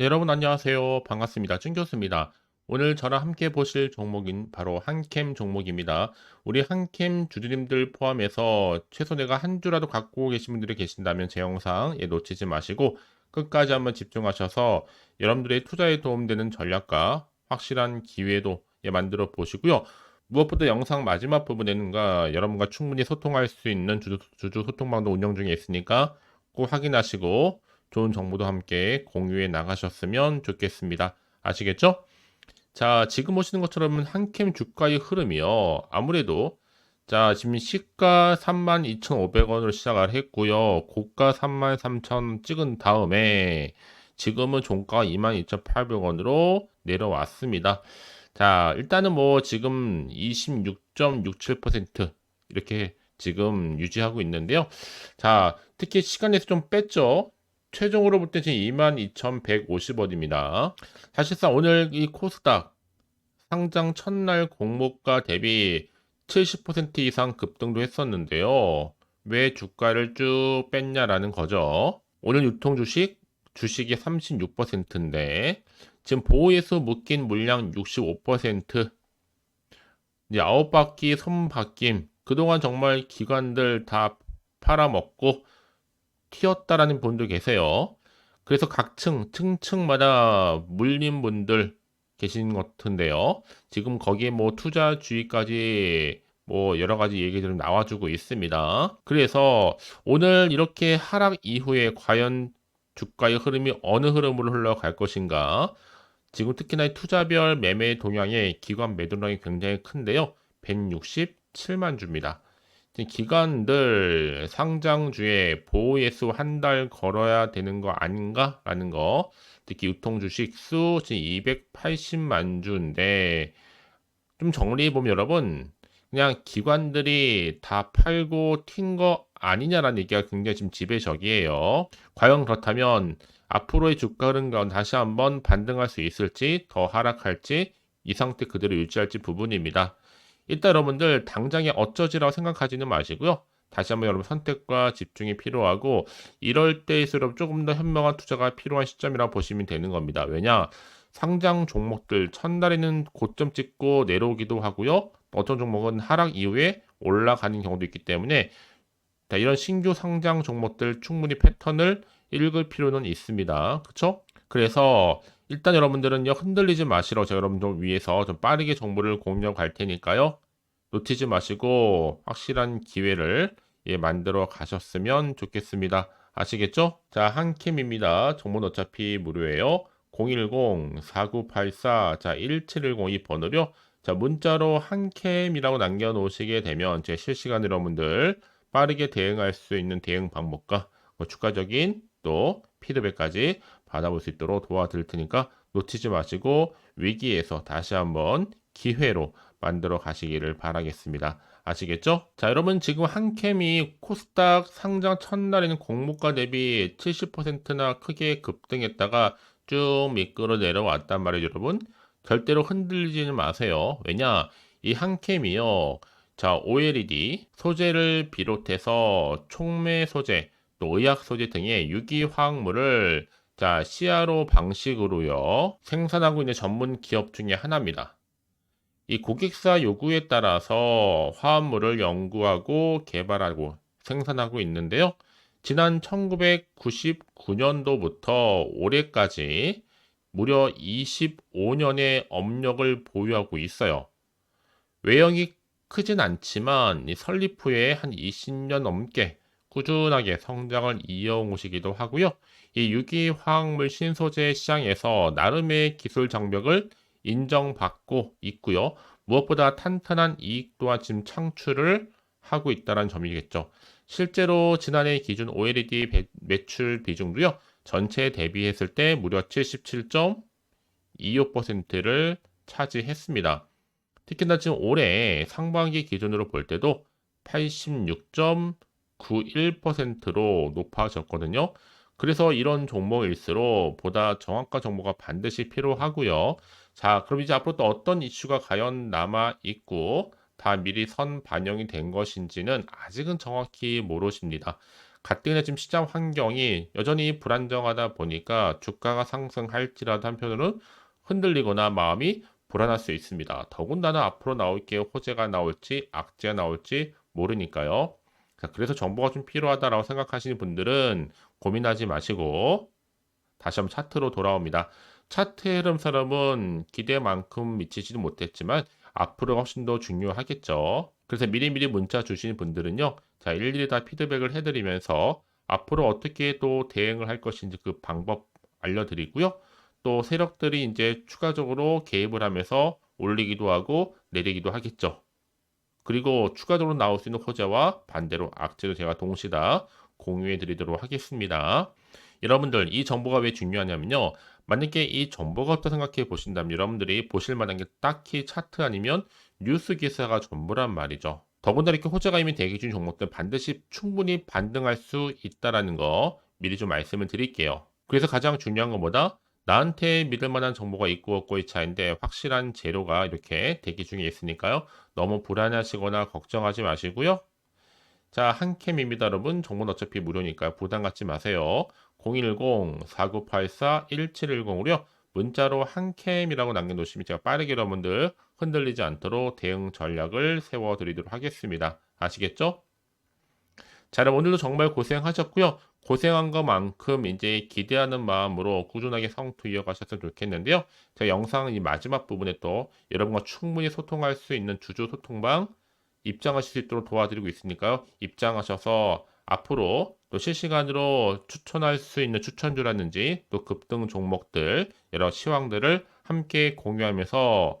네, 여러분 안녕하세요. 반갑습니다. 준 교수입니다. 오늘 저랑 함께 보실 종목인 바로 한캠 종목입니다. 우리 한캠 주주님들 포함해서 최소 내가 한 주라도 갖고 계신 분들이 계신다면 제 영상 예, 놓치지 마시고 끝까지 한번 집중하셔서 여러분들의 투자에 도움되는 전략과 확실한 기회도 예, 만들어 보시고요. 무엇보다 영상 마지막 부분에는가 여러분과 충분히 소통할 수 있는 주주, 주주 소통방도 운영 중에 있으니까 꼭 확인하시고 좋은 정보도 함께 공유해 나가셨으면 좋겠습니다. 아시겠죠? 자, 지금 보시는 것처럼 한캠 주가의 흐름이요. 아무래도 자, 지금 시가 32,500원으로 시작을 했고요. 고가 33,000원 찍은 다음에 지금은 종가 22,800원으로 내려왔습니다. 자, 일단은 뭐 지금 26.67% 이렇게 지금 유지하고 있는데요. 자, 특히 시간에서 좀 뺐죠. 최종으로 볼 때 지금 22,150원입니다. 사실상 오늘 이 코스닥 상장 첫날 공모가 대비 70% 이상 급등도 했었는데요. 왜 주가를 쭉 뺐냐라는 거죠. 오늘 유통 주식, 주식이 36%인데, 지금 보호에서 묶인 물량 65%, 이제 아홉 바퀴 손바뀜, 그동안 정말 기관들 다 팔아먹고 튀었다라는 분도 계세요. 그래서 각 층, 층층마다 물린 분들 계신 것 같은데요. 지금 거기에 뭐 투자 주의까지 뭐 여러 가지 얘기들이 나와주고 있습니다. 그래서 오늘 이렇게 하락 이후에 과연 주가의 흐름이 어느 흐름으로 흘러갈 것인가? 지금 특히나 투자별 매매 동향의 기관 매도량이 굉장히 큰데요. 167만 주입니다. 기관들 상장주에 보호예수 한 달 걸어야 되는 거 아닌가 라는 거 특히 유통 주식 수 지금 280만 주인데 좀 정리해 보면 여러분 그냥 기관들이 다 팔고 튄 거 아니냐라는 얘기가 굉장히 지금 지배적이에요. 과연 그렇다면 앞으로의 주가 흐름과 다시 한번 반등할 수 있을지 더 하락할지 이 상태 그대로 유지할지 부분입니다. 일단 여러분들 당장에 어쩌지라고 생각하지는 마시고요. 다시 한번 여러분 선택과 집중이 필요하고 이럴 때일수록 조금 더 현명한 투자가 필요한 시점이라고 보시면 되는 겁니다. 왜냐? 상장 종목들 첫날에는 고점 찍고 내려오기도 하고요. 어떤 종목은 하락 이후에 올라가는 경우도 있기 때문에 이런 신규 상장 종목들 충분히 패턴을 읽을 필요는 있습니다. 그렇죠? 그래서 일단 여러분들은요 흔들리지 마시러 제가 여러분들 위해서 좀 빠르게 정보를 공유하고 갈 테니까요 놓치지 마시고 확실한 기회를 예, 만들어 가셨으면 좋겠습니다. 아시겠죠? 자, 한캠입니다. 정보는 어차피 무료예요. 010-4984, 자, 1710이 번호요. 자, 문자로 한캠이라고 남겨놓으시게 되면 제 실시간 여러분들 빠르게 대응할 수 있는 대응 방법과 뭐 추가적인 또 피드백까지 받아볼 수 있도록 도와드릴 테니까 놓치지 마시고 위기에서 다시 한번 기회로 만들어 가시기를 바라겠습니다. 아시겠죠? 자, 여러분 지금 한캠이 코스닥 상장 첫날에는 공모가 대비 70%나 크게 급등했다가 쭉 미끄러 내려왔단 말이에요, 여러분. 절대로 흔들리지는 마세요. 왜냐? 이 한캠이요. 자, OLED 소재를 비롯해서 촉매 소재, 또 의약 소재 등의 유기화학물을 자, CRO 방식으로요. 생산하고 있는 전문 기업 중에 하나입니다. 이 고객사 요구에 따라서 화합물을 연구하고 개발하고 생산하고 있는데요. 지난 1999년도부터 올해까지 무려 25년의 업력을 보유하고 있어요. 외형이 크진 않지만 설립 후에 한 20년 넘게 꾸준하게 성장을 이어오시기도 하고요. 이 유기화학물 신소재 시장에서 나름의 기술 장벽을 인정받고 있고요. 무엇보다 탄탄한 이익 또한 지금 창출을 하고 있다는 점이겠죠. 실제로 지난해 기준 OLED 매출 비중도요. 전체에 대비했을 때 무려 77.25%를 차지했습니다. 특히나 지금 올해 상반기 기준으로 볼 때도 86. 91%로 높아졌거든요. 그래서 이런 종목일수록 보다 정확한 정보가 반드시 필요하고요. 자, 그럼 이제 앞으로 또 어떤 이슈가 과연 남아 있고 다 미리 선 반영이 된 것인지는 아직은 정확히 모르십니다. 가뜩이나 지금 시장 환경이 여전히 불안정하다 보니까 주가가 상승할지라도 한편으로는 흔들리거나 마음이 불안할 수 있습니다. 더군다나 앞으로 나올 게 호재가 나올지 악재가 나올지 모르니까요. 자, 그래서 정보가 좀 필요하다라고 생각하시는 분들은 고민하지 마시고 다시 한번 차트로 돌아옵니다. 차트의 흐름 사람은 기대만큼 미치지도 못했지만 앞으로 훨씬 더 중요하겠죠. 그래서 미리미리 문자 주시는 분들은요. 자, 일일이 다 피드백을 해드리면서 앞으로 어떻게 또 대응을 할 것인지 그 방법 알려드리고요. 또 세력들이 이제 추가적으로 개입을 하면서 올리기도 하고 내리기도 하겠죠. 그리고 추가적으로 나올 수 있는 호재와 반대로 악재도 제가 동시에 다 공유해 드리도록 하겠습니다. 여러분들 이 정보가 왜 중요하냐면요. 만약에 이 정보가 없다 생각해 보신다면 여러분들이 보실 만한 게 딱히 차트 아니면 뉴스 기사가 전부란 말이죠. 더군다나 이렇게 호재가 이미 대기 중인 종목들 반드시 충분히 반등할 수 있다라는 거 미리 좀 말씀을 드릴게요. 그래서 가장 중요한 것보다 나한테 믿을 만한 정보가 있고 없고의 차인데 확실한 재료가 이렇게 대기 중에 있으니까요. 너무 불안하시거나 걱정하지 마시고요. 자, 한캠입니다, 여러분. 정보는 어차피 무료니까 부담 갖지 마세요. 010-4984-1710으로요. 문자로 한캠이라고 남겨놓으시면 제가 빠르게 여러분들 흔들리지 않도록 대응 전략을 세워드리도록 하겠습니다. 아시겠죠? 자, 여러분 오늘도 정말 고생하셨고요. 고생한 것만큼 이제 기대하는 마음으로 꾸준하게 성투 이어가셨으면 좋겠는데요. 제가 영상 이 마지막 부분에 또 여러분과 충분히 소통할 수 있는 주주 소통방 입장하실 수 있도록 도와드리고 있으니까요. 입장하셔서 앞으로 또 실시간으로 추천할 수 있는 추천주라든지 또 급등 종목들 여러 시황들을 함께 공유하면서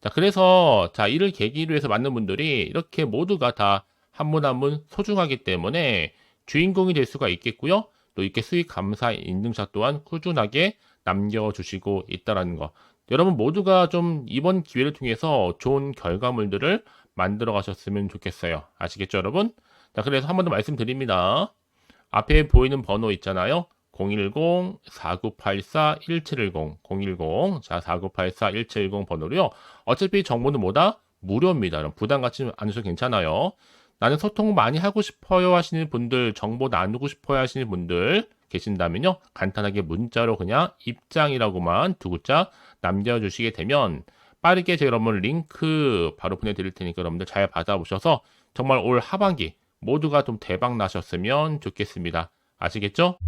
자, 그래서 자, 이를 계기로 해서 많은 분들이 이렇게 모두가 다 한 분 한 분 소중하기 때문에 주인공이 될 수가 있겠고요. 또 이렇게 수익 감사 인증샷 또한 꾸준하게 남겨주시고 있다라는 거. 여러분 모두가 좀 이번 기회를 통해서 좋은 결과물들을 만들어 가셨으면 좋겠어요. 아시겠죠, 여러분? 자, 그래서 한 번 더 말씀드립니다. 앞에 보이는 번호 있잖아요. 010-4984-1710, 010, 자, 4984-1710 번호로요. 어차피 정보는 뭐다? 무료입니다. 여러분 부담 갖지 않으셔도 괜찮아요. 나는 소통 많이 하고 싶어요 하시는 분들, 정보 나누고 싶어요 하시는 분들, 계신다면요. 간단하게 문자로 그냥 입장이라고만 두 글자 남겨주시게 되면 빠르게 제가 여러분 링크 바로 보내드릴 테니까 여러분들 잘 받아보셔서 정말 올 하반기 모두가 좀 대박 나셨으면 좋겠습니다. 아시겠죠?